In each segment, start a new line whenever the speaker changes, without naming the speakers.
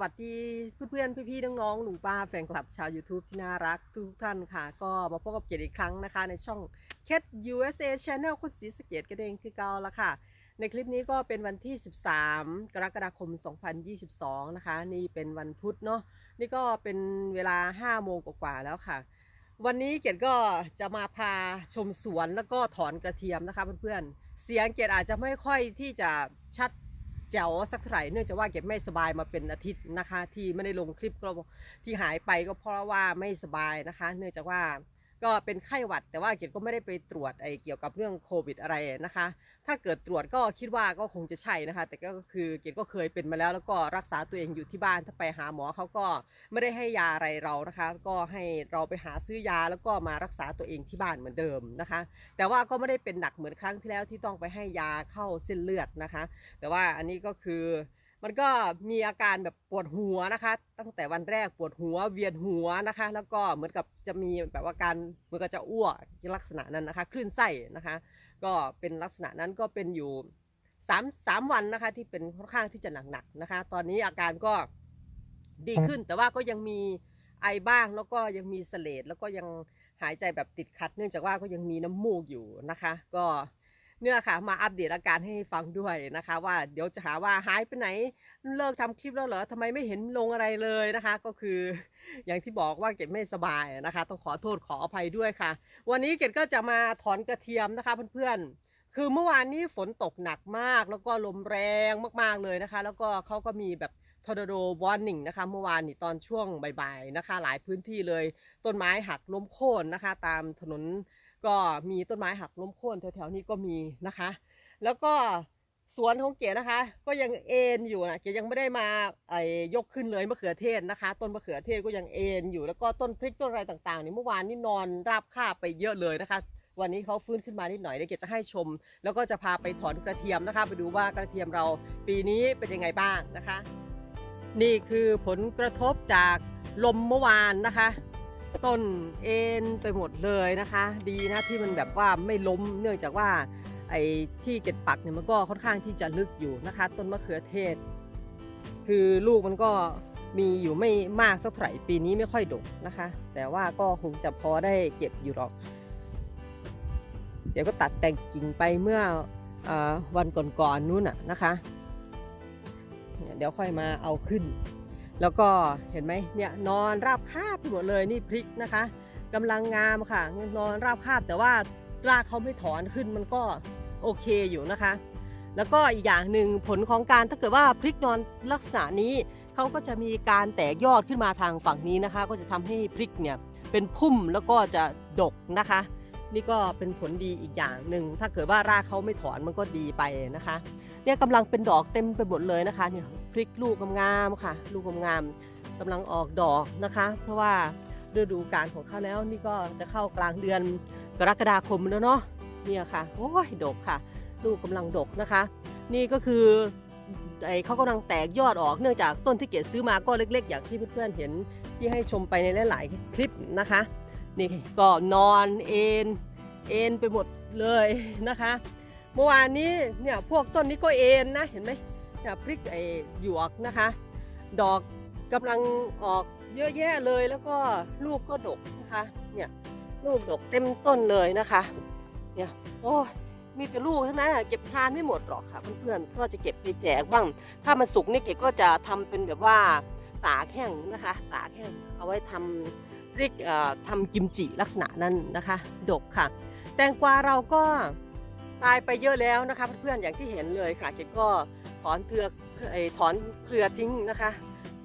วัสดีเพื่อนๆพี่ๆน้องๆหนุ่มป้าแฟนคลับชาว YouTube ที่น่ารักทุกท่านค่ะ ก็มาพบกับเกียรติอีกครั้งนะคะ ในช่อง Cat USA Channel คุณศรีสเกตกระเดงคือเก่าละค่ะ ในคลิปนี้ก็เป็นวันที่ 13 กรกฎาคม 2022 นะคะ นี่เป็นวันพุธเนาะนี่ก็เป็นเวลา 5 โมงกว่าๆแล้วค่ะ วันนี้เกดก็จะมาพาชมสวนแล้วก็ถอนกระเทียมนะคะเพื่อนๆเสียงเกดอาจจะไม่ค่อยที่จะชัด แจ๋วสักเท่าไหร่เนื่องจากว่าเก็บไม่สบายมาเป็นอาทิตย์นะคะ ที่ไม่ได้ลงคลิปก็ที่หายไปก็เพราะว่าไม่สบายนะคะ เนื่องจากว่า ก็เป็นไข้หวัด แต่ว่าเกดก็ไม่ได้ไปตรวจไอเกี่ยวกับเรื่องโควิดอะไรนะคะ ถ้าเกิดตรวจก็คิดว่าก็คงจะใช่นะคะ แต่ก็คือเกดก็เคยเป็นมาแล้ว แล้วก็รักษาตัวเองอยู่ที่บ้านถ้าไปหาหมอเขาก็ไม่ได้ให้ยาอะไรเรานะคะ ก็ให้เราไปหาซื้อยาแล้วก็มารักษาตัวเองที่บ้านเหมือนเดิมนะคะ แต่ว่าก็ไม่ได้เป็นหนักเหมือนครั้งที่แล้วที่ต้องไปให้ยาเข้าเส้นเลือดนะคะ แต่ว่าอันนี้ก็คือ มันก็มีอาการแบบปวดหัวนะคะ ตั้งแต่วันแรกปวดหัวเวียนหัวนะคะ แล้วก็เหมือนกับจะมีแบบว่าการเหมือนกับจะอ้วกลักษณะนั้นนะคะคลื่นไส้นะคะ ก็เป็นลักษณะนั้นก็เป็นอยู่สามสามวันนะคะ ที่เป็นค่อนข้างที่จะหนักๆนะคะ ตอนนี้อาการก็ดีขึ้นแต่ว่าก็ยังมีไอบ้างแล้วก็ยังมีเสลดแล้วก็ยังหายใจแบบติดขัด เนื่องจากว่าก็ยังมีน้ำมูกอยู่นะคะ ก็ เนี่ยค่ะ มาอัปเดตอาการให้ฟังด้วยนะคะ ว่าเดี๋ยวจะหาว่าหายไปไหนเลิกทำคลิปแล้วเหรอทำไมไม่เห็นลงอะไรเลยนะคะ ก็คือ อย่างที่บอกว่าเกดไม่สบายนะคะ ต้องขอโทษขออภัยด้วยค่ะ วันนี้เกดก็จะมาถอนกระเทียมนะคะเพื่อนๆ คือเมื่อวานนี้ฝนตกหนักมาก แล้วก็ลมแรงมากๆเลยนะคะ แล้วก็เขาก็มีแบบทอร์นาโดวอร์นิ่งนะคะเมื่อวานนี้ตอนช่วงบ่ายๆนะคะ หลายพื้นที่เลย ต้นไม้หักล้มโค่นนะคะ ตามถนน ก็มีต้นไม้หักล้มโค่นแถวๆนี้ก็มีนะคะ แล้วก็สวนของเก๋นะคะ ก็ยังเอ็นอยู่นะเก๋ยังไม่ได้มาไอ้ยกขึ้นเลยมะเขือเทศนะคะ ต้นมะเขือเทศก็ยังเอ็นอยู่แล้วก็ต้นพริกต้นอะไรต่างๆนี่เมื่อวานนี่นอนราบคาบไปเยอะเลยนะคะ วันนี้เขาฟื้นขึ้นมานิดหน่อยเดี๋ยวเก๋จะให้ชม แล้วก็จะพาไปถอนกระเทียมนะคะ ไปดูว่ากระเทียมเราปีนี้เป็นยังไงบ้างนะคะ นี่คือผลกระทบจากลมเมื่อวานนะคะ ต้นเอ็นไปหมดเลยนะคะ ดีนะที่มันแบบว่าไม่ล้มเนื่องจากว่าไอ้ที่เก็ดปักเนี่ยมันก็ค่อนข้างที่จะลึกอยู่นะคะ ต้นมะเขือเทศ คือลูกมันก็มีอยู่ไม่มากสักเท่าไหร่ปีนี้ไม่ค่อยดกนะคะ แต่ว่าก็คงจะพอได้เก็บอยู่หรอก เดี๋ยวก็ตัดแต่งกิ่งไปเมื่ออวันก่อนๆนู้นน่ะนะคะ เดี๋ยวค่อยมาเอาขึ้น แล้วก็เห็นไหมเนี่ยนอนราบคาบไปหมดเลยนี่พริกนะคะกำลังงามค่ะ นอนราบคาบแต่ว่ารากเขาไม่ถอนขึ้นมันก็โอเคอยู่นะคะ แล้วก็อีกอย่างหนึ่งผลของการถ้าเกิดว่าพริกนอนลักษณะนี้เขาก็จะมีการแตกยอดขึ้นมาทางฝั่งนี้นะคะ ก็จะทำให้พริกเนี่ยเป็นพุ่มแล้วก็จะดกนะคะ นี่ก็เป็นผลดีอีกอย่างหนึ่งถ้าเกิดว่ารากเขาไม่ถอนมันก็ดีไปนะคะ เนี่ยกำลังเป็นดอกเต็มไปหมดเลยนะคะเนี่ย พริกลูกงามๆค่ะ ลูกงามๆกำลังออกดอกนะคะ เพราะว่าฤดูกาลของเขาแล้วนี่ก็จะเข้ากลางเดือนกรกฎาคมแล้วเนาะเนี่ยค่ะโอ้ยดกค่ะ ลูกกำลังดกนะคะ นี่ก็คือไอเขากำลังแตกยอดออกเนื่องจากต้นที่เกดซื้อมาก็เล็ก ๆ อย่างที่เพื่อนๆเห็นที่ให้ชมไปในหลาย ๆ คลิปนะคะนี่ก็นอนเอ็นเอ็นไปหมดเลยนะคะ เมื่อวานนี้เนี่ยพวกต้นนี้ก็เอ็นนะเห็นไหม พริกไอหยวกนะคะ ดอกกำลังออกเยอะแยะเลยแล้วก็ลูกก็ดกนะคะเนี่ยลูกดกเต็มต้นเลยนะคะ เนี่ยโอ้มีแต่ลูกเทั้งนั้นเก็บทานไม่หมดหรอกค่ะเพื่อนๆก็จะเก็บไปแจกบ้าง ถ้ามันสุกนี่เก็บก็จะทำเป็นแบบว่าตากแห้งนะคะ ตากแห้งเอาไว้ทำเรียกทำกิมจิลักษณะนั้นนะคะ ดกค่ะ แตงกวาเราก็ตายไปเยอะแล้วนะคะ เพื่อนๆอย่างที่เห็นเลยค่ะเก็บก็ ถอนเครือไอ้ถอนเครือทิ้งนะคะ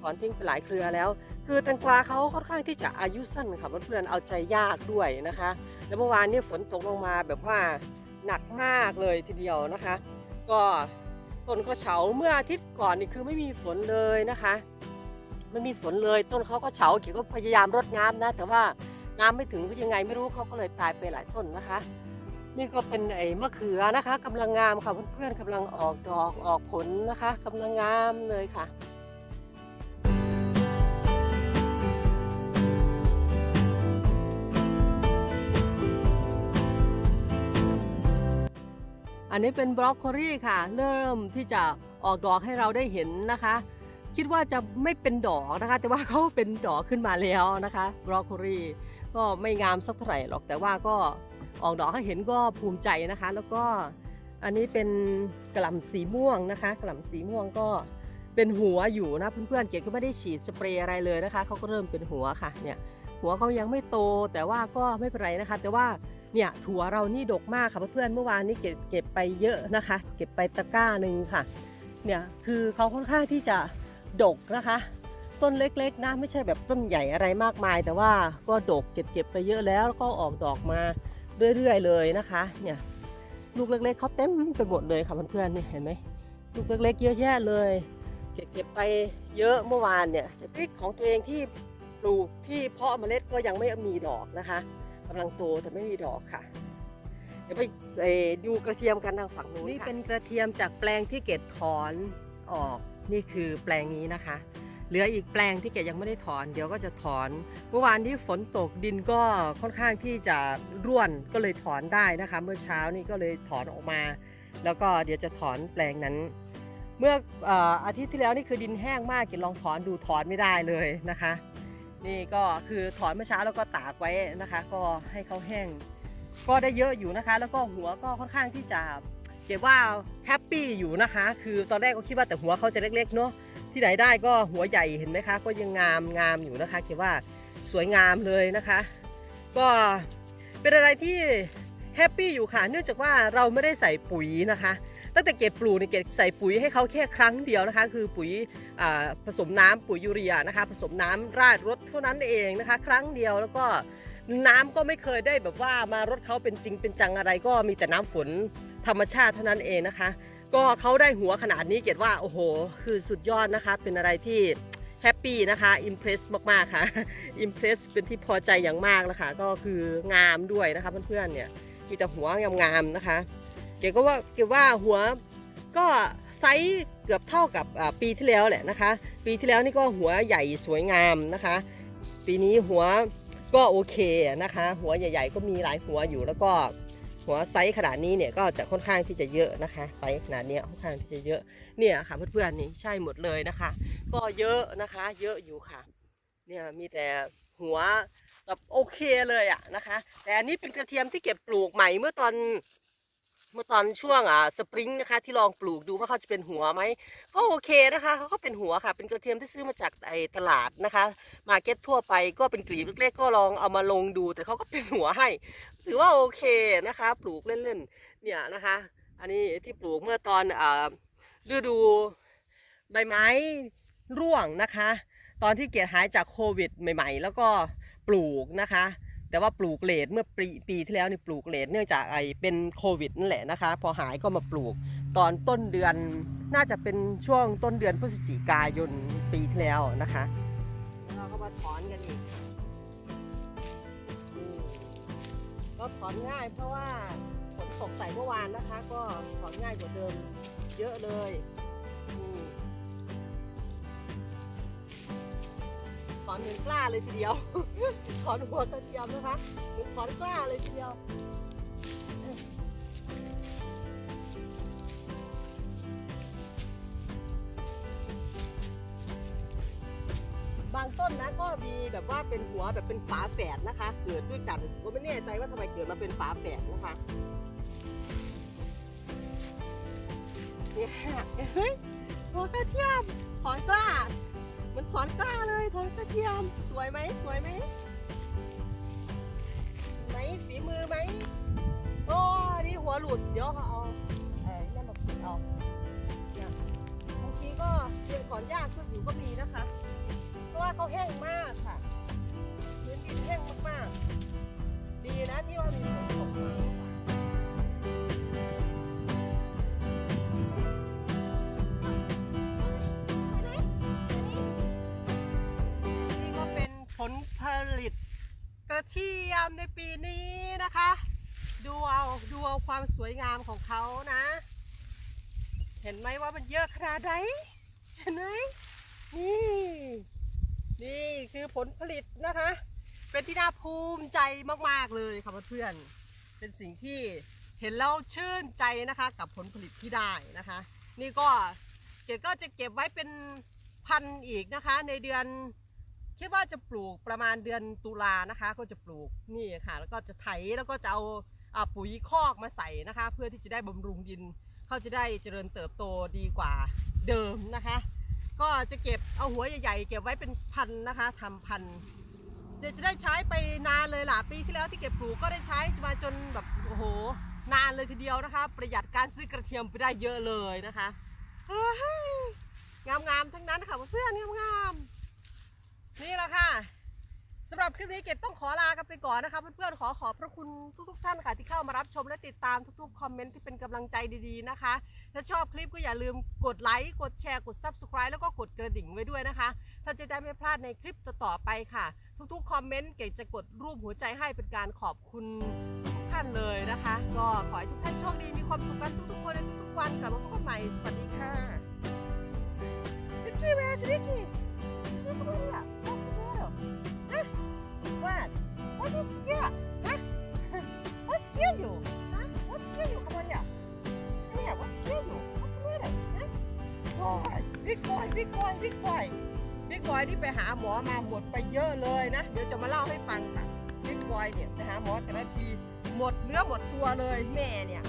ถอนทิ้งไปหลายเครือแล้ว คือแตงกวาเขาค่อนข้างที่จะอายุสั้นค่ะเพื่อนๆเอาใจยากด้วยนะคะ แล้วเมื่อวานนี้ฝนตกลงมาแบบว่าหนักมากเลยทีเดียวนะคะ ก็ต้นก็เฉาเมื่ออาทิตย์ก่อนนี่คือไม่มีฝนเลยนะคะไม่มีฝนเลยต้นเขาก็เฉาเขียวก็พยายามรดน้ำนะ แต่ว่าน้ำไม่ถึงหรือยังไงไม่รู้เขาก็เลยตายไปหลายต้นนะคะ นี่ก็เป็นไอ้มะเขือนะคะกำลังงามค่ะเพื่อนๆกำลังออกดอกออกผลนะคะกำลังงามเลยค่ะ อันนี้เป็นบรอกโคลีค่ะ เริ่มที่จะออกดอกให้เราได้เห็นนะคะ คิดว่าจะไม่เป็นดอกนะคะ แต่ว่าเขาเป็นดอกขึ้นมาแล้วนะคะบรอกโคลีก็ไม่งามสักเท่าไหร่หรอกแต่ว่าก็ ออกดอกให้เห็นก็ภูมิใจนะคะ แล้วก็อันนี้เป็นกระหล่ำสีม่วงนะคะกระหล่ำสีม่วงก็เป็นหัวอยู่นะเพื่อนๆเกดก็ไม่ได้ฉีดสเปรย์อะไรเลยนะคะเขาก็เริ่มเป็นหัวค่ะเนี่ยหัวเขายังไม่โตแต่ว่าก็ไม่เป็นไรนะคะ แต่ว่าเนี่ยถั่วเรานี่ดกมากค่ะเพื่อนๆเมื่อวานนี้เก็บเก็บไปเยอะนะคะ เก็บไปตะกร้าหนึ่งค่ะเนี่ยคือเขาค่อนข้างที่จะดกนะคะ ต้นเล็กๆนะไม่ใช่แบบต้นใหญ่อะไรมากมาย แต่ว่าก็ดกเก็บเก็บไปเยอะแล้วแล้วก็ออกดอกมา เรื่อยๆเลยนะคะ เนี่ยลูกเล็กๆเขาเต็มไปหมดเลยค่ะเพื่อนๆนี่เห็นไหมลูกเล็กๆเยอะแยะเลยเก็บไปเยอะเมื่อวานเนี่ยต่พริกของตัวเองที่ปลูกที่เพาะเมล็ดก็ยังไม่มีดอกนะคะกำลังโตแต่ไม่มีดอกค่ะ เดี๋ยวไปดูกระเทียมกันทางฝั่งนู้นนี่เป็นกระเทียมจากแปลงที่เก็ดถอนออกนี่คือแปลงนี้นะคะ เหลืออีกแปลงที่เกดยังไม่ได้ถอน เดี๋ยวก็จะถอน เมื่อวานที่ฝนตกดินก็ค่อนข้างที่จะร่วนก็เลยถอนได้นะคะ เมื่อเช้านี่ก็เลยถอนออกมา แล้วก็เดี๋ยวจะถอนแปลงนั้น เมื่อออาทิตย์ที่แล้วนี่คือดินแห้งมากเกดลองถอนดูถอนไม่ได้เลยนะคะ นี่ก็คือถอนเมื่อเช้าแล้วก็ตากไว้นะคะ ก็ให้เขาแห้ง ก็ได้เยอะอยู่นะคะ แล้วก็หัวก็ค่อนข้างที่จะเก็บว่าแฮปปี้อยู่นะคะ คือตอนแรกก็คิดว่าแต่หัวเขาจะเล็กๆเนาะ ที่ไหนได้ก็หัวใหญ่เห็นไหมคะ ก็ยังงามงามอยู่นะคะเก็บว่าสวยงามเลยนะคะ ก็เป็นอะไรที่แฮปปี้อยู่ค่ะ เนื่องจากว่าเราไม่ได้ใส่ปุ๋ยนะคะตั้งแต่เก็บปลูกเนี่ยเก็บใส่ปุ๋ยให้เขาแค่ครั้งเดียวนะคะ คือปุ๋ยผสมน้ำปุ๋ยยูเรียนะคะ ผสมน้ำราดรดเท่านั้นเองนะคะ ครั้งเดียวแล้วก็น้ำก็ไม่เคยได้แบบว่ามารดเขาเป็นจริงเป็นจังอะไรก็มีแต่น้ำฝนธรรมชาติเท่านั้นเองนะคะ ก็เขาได้หัวขนาดนี้เกดว่าโอ้โห คือสุดยอดนะคะ เป็นอะไรที่แฮปปี้นะคะอิมเพรสมากๆค่ะอิมเพรสเป็นที่พอใจอย่างมากนะคะ ก็คืองามด้วยนะคะเพื่อนๆเนี่ยมีแต่หัวงามๆนะคะ เกดก็ว่าเกดว่าหัวก็ไซส์เกือบเท่ากับปีที่แล้วแหละนะคะ ปีที่แล้วนี่ก็หัวใหญ่สวยงามนะคะ ปีนี้หัวก็โอเคนะคะ หัวใหญ่ ๆ ก็มีหลายหัวอยู่แล้วก็ หัวไซส์ขนาดนี้เนี่ยก็จะค่อนข้างที่จะเยอะนะคะไซส์ขนาดเนี้ยค่อนข้างที่จะเยอะเนี่ยค่ะเพื่อนๆนี่ใช่หมดเลยนะคะ ก็เยอะนะคะ เยอะอยู่ค่ะ เนี่ยมีแต่หัวแบบโอเคเลยอะนะคะ แต่อันนี้เป็นกระเทียมที่เก็บปลูกใหม่เมื่อตอน เมื่อตอนช่วงอ่าสปริงนะคะที่ลองปลูกดูว่าเขาจะเป็นหัวไหมก็โอเคนะคะเขาก็เป็นหัวค่ะ เป็นกระเทียมที่ซื้อมาจากไอ้ตลาดนะคะ มาเก็ตทั่วไปก็เป็นกลีบเล็กๆก็ลองเอามาลงดู แต่เขาก็เป็นหัวให้ ถือว่าโอเคนะคะ ปลูกเล่นๆเนี่ยนะคะ อันนี้ที่ปลูกเมื่อตอนอ่าฤดูใบไม้ร่วงนะคะ ตอนที่เกียรหายจากโควิดใหม่ ๆ แล้วก็ปลูกนะคะ แต่ว่าปลูกเลดเมื่อปีปีที่แล้วนี่ปลูกเลดเนื่องจากไอเป็นโควิดนั่นแหละนะคะ พอหายก็มาปลูกตอนต้นเดือนน่าจะเป็นช่วงต้นเดือนพฤศจิกายนปีที่แล้วนะคะเราก็มาถอนกันอีกก็ถอนง่ายเพราะว่าฝนตกใส่เมื่อวานนะคะ ก็ถอนง่ายกว่าเดิมเยอะเลย อนเหมือนกล้าเลยทีเดียว ถอนหัวกระเทียมนะคะเหมือนถอนกล้าเลยทีเดียวบางต้นนะก็มีแบบว่าเป็นหัวแบบเป็นฝาแฝดนะคะ เกิดด้วยกันก็ไม่แน่ใจว่าทำไมเกิดมาเป็นฝาแฝดนะคะเนี่ยเฮ้ยหัวกระเทียมถอนกล้า มันถอนกล้าเลยถอนกระเทียม สวยไหมสวยไหมไหนฝีมือไหมโอ้นี่หัวหลุด เดี๋ยวเอาเอ้นั่นมาปิดเอาเนี่ยบางทีก็เรียนถอนยากขึ้นอยู่ก็มีนะคะ เพราะว่าเขาแห้งมากค่ะพื้นดินแห้งมากๆ ดีนะที่ว่ามีฝนตกมา เทียมในปีนี้นะคะ ดูเอาดูเอาความสวยงามของเขานะ เห็นไหมว่ามันเยอะขนาดไหนเห็นไหมนี่ นี่คือผลผลิตนะคะ เป็นที่น่าภูมิใจมากๆเลยค่ะเพื่อนๆเป็นสิ่งที่เห็นแล้วชื่นใจนะคะ กับผลผลิตที่ได้นะคะ นี่ก็เกดก็จะเก็บไว้เป็นพันอีกนะคะ ในเดือน คิดว่าจะปลูกประมาณเดือนตุลานะคะ ก็จะปลูกนี่ค่ะ แล้วก็จะไถแล้วก็จะเอาปุ๋ยคอกมาใส่นะคะ เพื่อที่จะได้บำรุงดินเขาจะได้เจริญเติบโตดีกว่าเดิมนะคะ ก็จะเก็บเอาหัวใหญ่ๆ เก็บไว้เป็นพันนะคะทำพันเดี๋ยวจะได้ใช้ไปนานเลยล่ะปีที่แล้วที่เก็บปลูกก็ได้ใช้มาจนแบบโอ้โหนานเลยทีเดียวนะคะ ประหยัดการซื้อกระเทียมไปได้เยอะเลยนะคะเฮ้ยงามๆทั้งนั้นค่ะเพื่อนๆงามๆ นี่แหละค่ะสำหรับค ลิปนี้เกดต้องขอลากันไปก่อนนะคะเพื่อนๆขอขอบพระคุณทุกๆท่านค่ะที่เข้ามารับชมและติดตามทุกๆคอมเมนต์ที่เป็นกำลังใจดีๆนะคะ ถ้าชอบคลิปก็อย่าลืมกดไลค์กดแชร์กด Subscribe แล้วก็กดกระดิ่งไว้ด้วยนะคะถ้าจะได้ไม่พลาดในคลิปต่อๆไปค่ะ ทุกๆคอมเมนต์เกดจะกดรูปหัวใจให้เป็นการขอบคุณทุกท่านเลยนะคะ ก็ขอให้ทุกท่านโชคดีมีความสุขกันทุกๆคนในทุกๆวันกลับมาพบกันใหม่สวัสดีค่ะนิกกี้ What is here? Huh? What scared you? Huh? What scared you? Come on here. Come here. What scared you? What's the matter? Huh? Boy, big boy, big boy, big boy. Big boy ที่ไปหาหมอมาหมดไปเยอะเลยนะ เดี๋ยวจะมาเล่าให้ฟังค่ะ Big boy เนี่ยไปหาหมอแต่ละทีหมดเนื้อหมดตัวเลยแม่เนี่ย